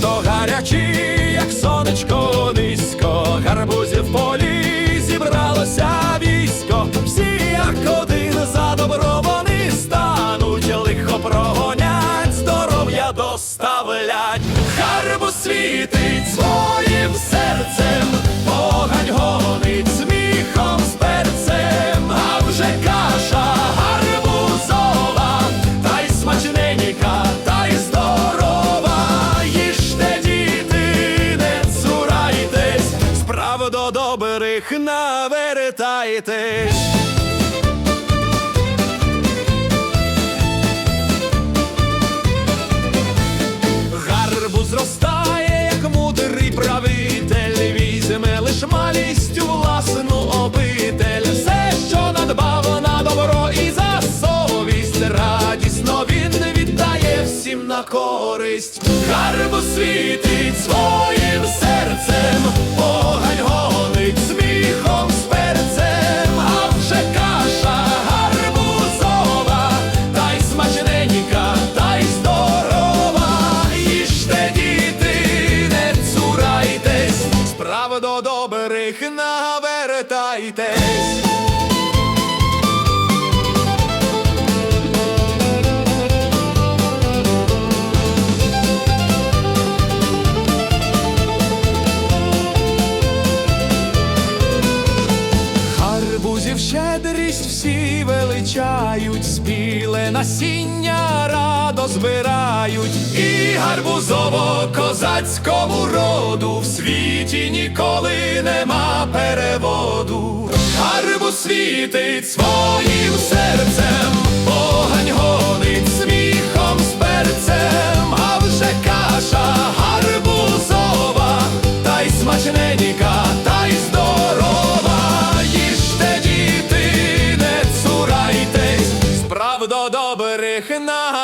літо гарячі, як сонечко низько, гарбузів в полі зібралося військо, всі як один за добро вони стануть, лихо прогонять, здоров'я доставлять, гарбуз світить своїм серцем, до добрих навертайтесь. Гарбуз зростає, як мудрий правитель, візьме лиш малістю власну обитель. Все, що надбав на добро і за совість, радісно він віддає всім на користь. Гарбуз світить своїм добрих навертайтесь. Гарбузів щедрість всі величають, спіле насіння радо збирають, і гарбузово козацькому роду в світі ніколи нема світу світить своїм серцем, огонь гонить сміхом з перцем, а вже каша гарбузова, та й смачненька, та й здорова. Їжте, діти, не цурайтесь, справ до добрих на.